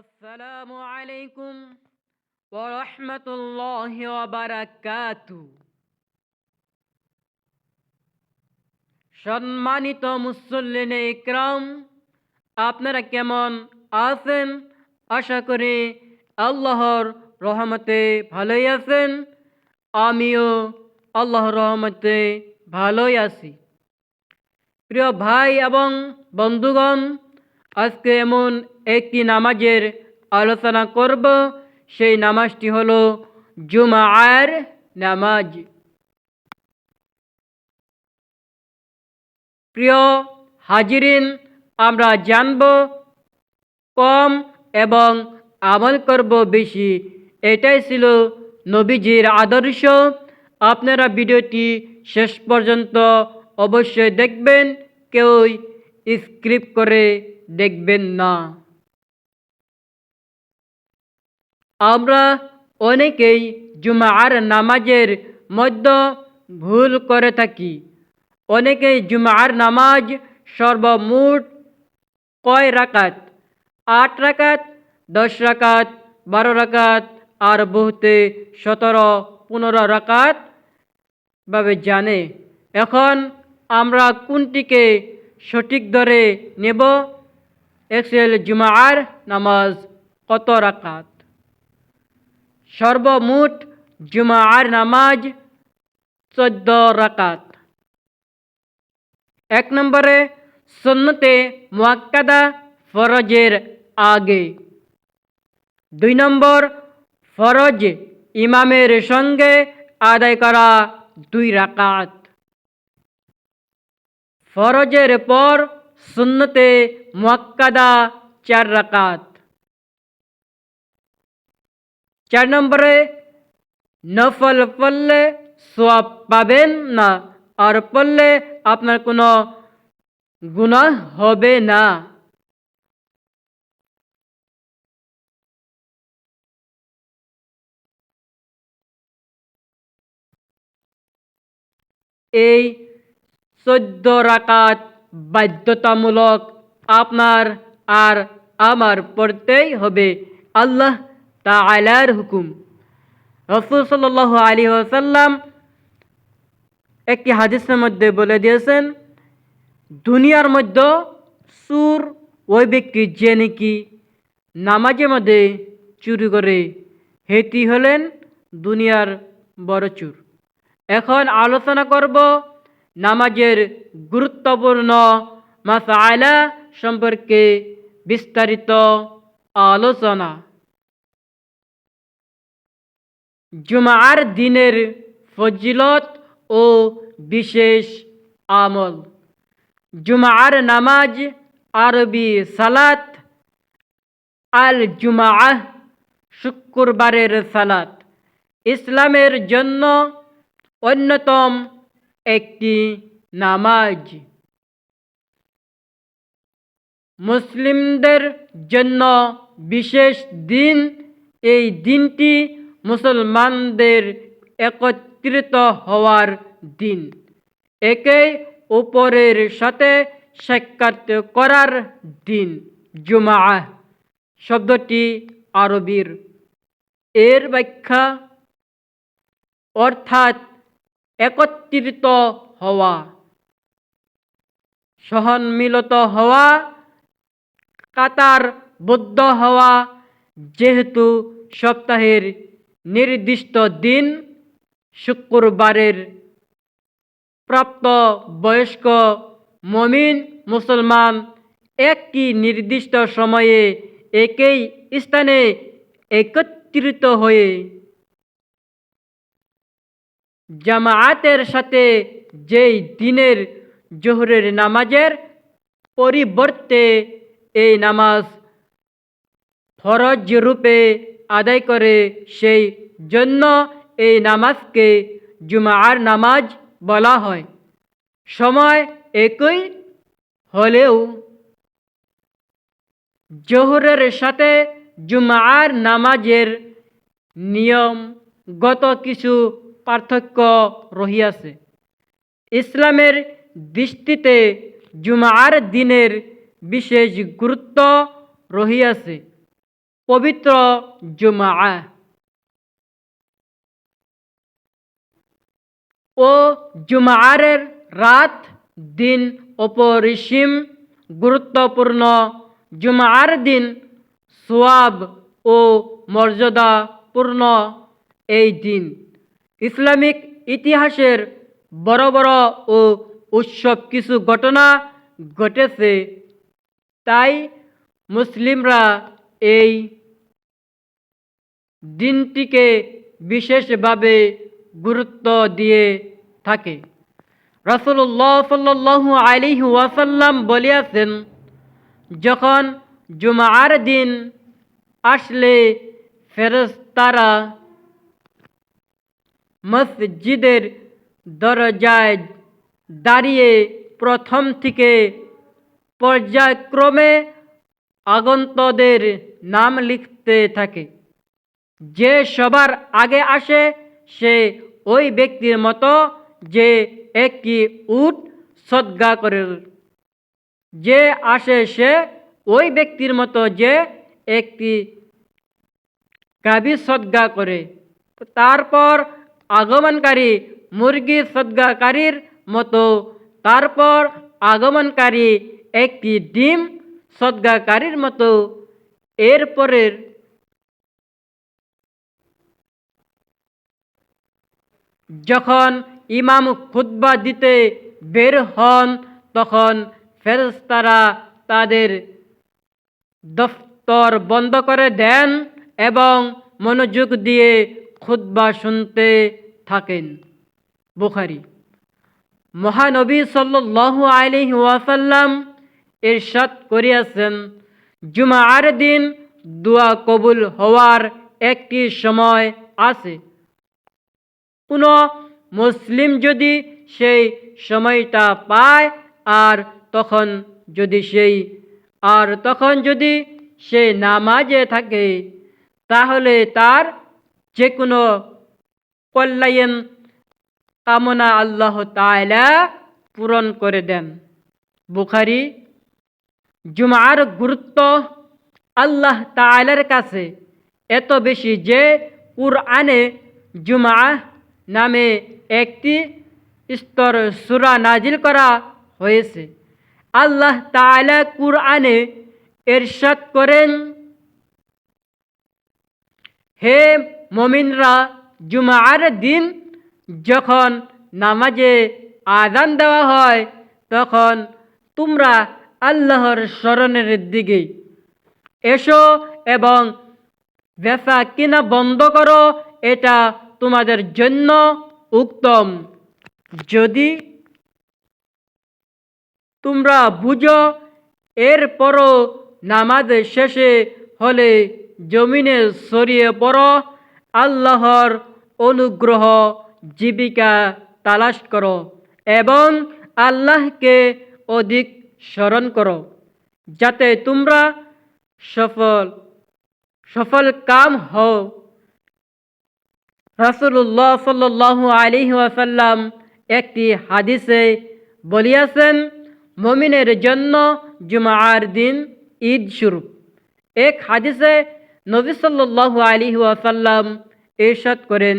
আসসালামু আলাইকুম সম্মানিত মুসল্লিনে ইকরাম, আপনারা কেমন আছেন? আশা করি আল্লাহর রহমতে ভালোই আছেন। আমিও আল্লাহর রহমতে ভালোই আছি। প্রিয় ভাই এবং বন্ধুগণ, আজকে এমন একটি নামাজের আলোচনা করব। সেই নামাজটি হলো জুমার নামাজ। প্রিয় হাজিরিন, আমরা জানব কম এবং আমল করব বেশি। এটাই ছিল নবীজির আদর্শ। আপনারা ভিডিওটি শেষ পর্যন্ত অবশ্যই দেখবেন, কেউই স্ক্রিপ্ট করে দেখবেন না। আমরা অনেকেই জুমার নামাজের মধ্যে ভুল করে থাকি। অনেকেই জুমার নামাজ সর্বমোট কয় রাকাত? আট রাকাত, দশ রাকাত, বারো রাকাত আর বহুতে সতেরো, পনেরো রাকাত ভাবে জানে। এখন আমরা কোনটিকে সঠিক ধরে নেব? এক্সেল জুমার নামাজ কত রাকাত? সর্বমোট জুমার নামাজ চোদ্দ রাকাত। এক নম্বরে সন্নতে মোয়াক্কাদা ফরজের আগে। দুই নম্বর ফরজ ইমামের সঙ্গে আদায় করা দুই রাকাত। ফরজের পর সুন্নতে মোয়াক্কাদা চার রাকাত। চার নম্বরে, নফল পড়লে সোয়াব পাবেন না। আর পড়লে আপনার কোনো গুণা হবে না। এই চোদ্দ রাকাত বাধ্যতামূলক আপনার আর আমার পড়তেই হবে। আল্লাহ তালার হুকুম। রসুল সাল আলী ওসাল্লাম একটি হাদিসের মধ্যে বলে দিয়েছেন, দুনিয়ার মধ্যে সুর ওই ব্যক্তি যে নাকি নামাজের মধ্যে চুরি করে, হেতি হলেন দুনিয়ার বড় চুর। এখন আলোচনা করব নামাজের গুরুত্বপূর্ণ মাসায়লা সম্পর্কে বিস্তারিত আলোচনা। জুমার দিনের ফজিলত ও বিশেষ আমল। জুমার নামাজ, আরবি সালাত আল জুমাআহ শুক্রবারের সালাত। ইসলামের জন্য অন্যতম একটি নামাজ। মুসলিমদের জন্য বিশেষ দিন, এই দিনটি মুসলমানদের একত্রিত হওয়ার দিন। একে উপরের সাথে সাক্ষাৎ করার দিন জুমা শব্দটি আরবির। এর ব্যাখ্যা, অর্থাৎ একত্রিত হওয়া। সহনমিলত হওয়া, কাতার বদ্ধ হওয়া, যেহেতু সপ্তাহের নির্দিষ্ট দিন শুক্রবারের প্রাপ্ত বয়স্ক মমিন মুসলমান একটি নির্দিষ্ট সময়ে একই স্থানে একত্রিত হয়ে জামায়াতের সাথে যেই দিনের জোহরের নামাজের পরিবর্তে এই নামাজ ফরজ রূপে আদায় করে সেই জন্য এই নামাজকে জুমার নামাজ বলা হয়। সময় একই হলেও জোহরের সাথে জুমার নামাজের নিয়মগত কিছু পার্থক্য রহিয়াছে। ইসলামের দৃষ্টিতে জুমার দিনের বিশেষ গুরুত্ব রহিয়াছে। পবিত্র জুমা ও জুমারের রাত, দিন অপরিসীম গুরুত্বপূর্ণ জুমার দিন, সোয়াব ও মর্যাদাপূর্ণ এই দিন। ইসলামিক ইতিহাসের বড় বড় ও উৎসব কিছু ঘটনা ঘটেছে, তাই মুসলিমরা এই দিনটিকে বিশেষভাবে গুরুত্ব দিয়ে থাকে। রসুল্লাহ সাল্লু আলী ওয়াসাল্লাম বলিয়াছেন, যখন জুমার দিন আসলে ফেরস্তারা মসজিদের দরজায় দাঁড়িয়ে প্রথম থেকে পর্যায়ক্রমে আগন্তদের নাম লিখতে থাকে। যে সবার আগে আসে, সে ওই ব্যক্তির মতো যে একটি উট সদ্গা করে। যে আসে, সে ওই ব্যক্তির মতো যে একটি গাভী সদ্গা করে। তারপর আগমনকারী মুরগি সদ্গাকারীর মতো, তারপর আগমনকারী একটি ডিম সদ্গাকারীর মতো এরপরের যখন ইমাম খুতবা দিতে বের হন, তখন ফেরস্তারা তাদের দফতর বন্ধ করে দেন এবং মনোযোগ দিয়ে খুতবা শুনতে থাকেন। বুখারি। মহানবী সাল্লু আলহি ওয়াসাল্লাম ইরশাদ করিয়াছেন। জুমার দিন দোয়া কবুল হওয়ার একটি সময় আছে। কোনো মুসলিম যদি সেই সময়টা পায় আর তখন যদি সেই, আর তখন যদি সে নামাজে থাকে, তাহলে তার যে কোনো কল্যাণ কামনা আল্লাহ তায়লা পূরণ করে দেন। বুখারি জুমার গুরুত্ব আল্লাহ তায়লার কাছে এত বেশি যে কুরআনে জুমা নামে একটি স্তর সুরা নাজিল করা হয়েছে। আল্লাহ তাআলা কুরআনে এরশাদ করেন, হে মমিনরা, জুমার দিন যখন নামাজে আজান দেওয়া হয়, তখন তোমরা আল্লাহর স্মরণের দিকে। এসো এবং বেচা কিনা বন্ধ করো, এটা তোমাদের জন্য উত্তম। যদি তোমরা বুঝো, এরপরও নামাজ শেষে হলে জমিনে সরিয়ে পড়ো, আল্লাহর অনুগ্রহ জীবিকা তালাশ করো এবং আল্লাহকে অধিক স্মরণ করো, যাতে তোমরা সফল সফল কাম হও। রাসুল্লাহ সাল্লু আলিহি ওয়াসাল্লাম একটি হাদিসে বলিয়াছেন, মমিনের জন্য জুমার দিন ঈদ স্বরূপ এক হাদিসে নবী সাল্লু আলিহি ওয়াসাল্লাম এরশাদ করেন,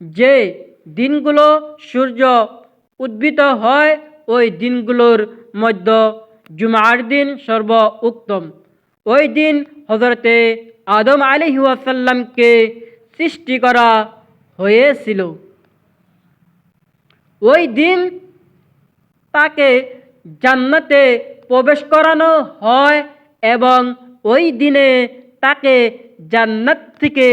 যে দিনগুলো সূর্য উদ্ভিত হয়, ওই দিনগুলোর মধ্য জুমার দিন সর্ব উত্তম ওই দিন হজরতে আদম আলী ওয়াসাল্লামকে সৃষ্টি করা হয়েছিল। ওই দিন তাকে জান্নাতে প্রবেশ করানো হয় এবং ওই দিনে তাকে জান্নাত থেকে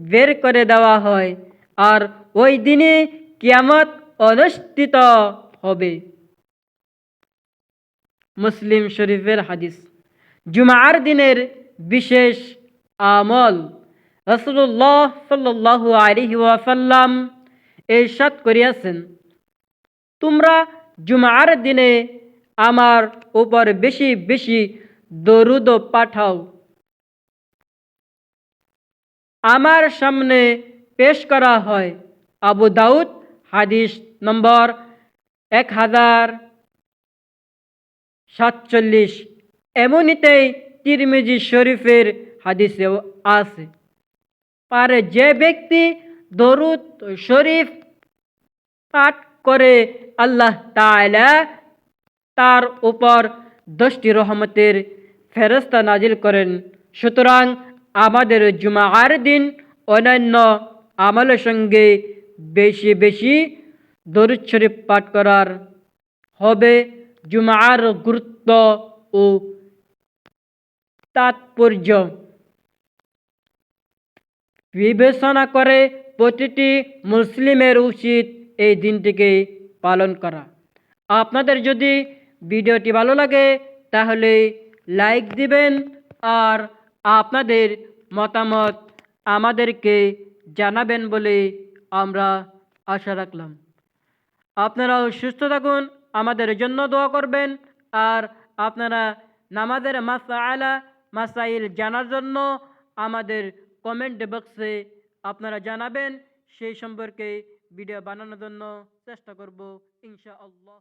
বের করে দেওয়া হয়। আর ওই দিনে কিয়ামত অনুষ্ঠিত হবে। মুসলিম শরীফের হাদিস। জুমার দিনের বিশেষ আমল রসুল্লাহ সাল্লু আলিহি ওয়াসাল্লাম এরশাদ করিয়াছেন। তোমরা জুমার দিনে আমার উপর বেশি বেশি দরুদ পাঠাও। আমার সামনে পেশ করা হয় আবু দাউদ, হাদিস নম্বর এক হাজার সাতচল্লিশ। এমনিতেই তিরমিজি শরীফের হাদিসেও আছে। পারে যে ব্যক্তি দরুদ শরীফ পাঠ করে আল্লাহ তাআলা তার উপর দশটি রহমতের ফেরস্তা নাজিল করেন। সুতরাং আমাদের জুমার দিন অন্যান্য আমলের সঙ্গে বেশি বেশি দরুদ শরীফ পাঠ করার হবে। জুমার গুরুত্ব ও তাৎপর্য। বিবেচনা করে প্রতিটি মুসলিমের উচিত এই দিনটিকে পালন করা। আপনাদের যদি ভিডিওটি ভালো লাগে, তাহলে লাইক দিবেন আর আপনাদের মতামত আমাদেরকে জানাবেন বলে আমরা আশা রাখলাম। আপনারাও সুস্থ থাকুন আমাদের জন্য দোয়া করবেন। আর আপনারা নামাজের মাসা আলা মাসাইল জানার জন্য আমাদের কমেন্ট বক্সে আপনারা জানাবেন। সেই সম্পর্কে ভিডিও বানানোর জন্য চেষ্টা করব, ইনশাআল্লাহ।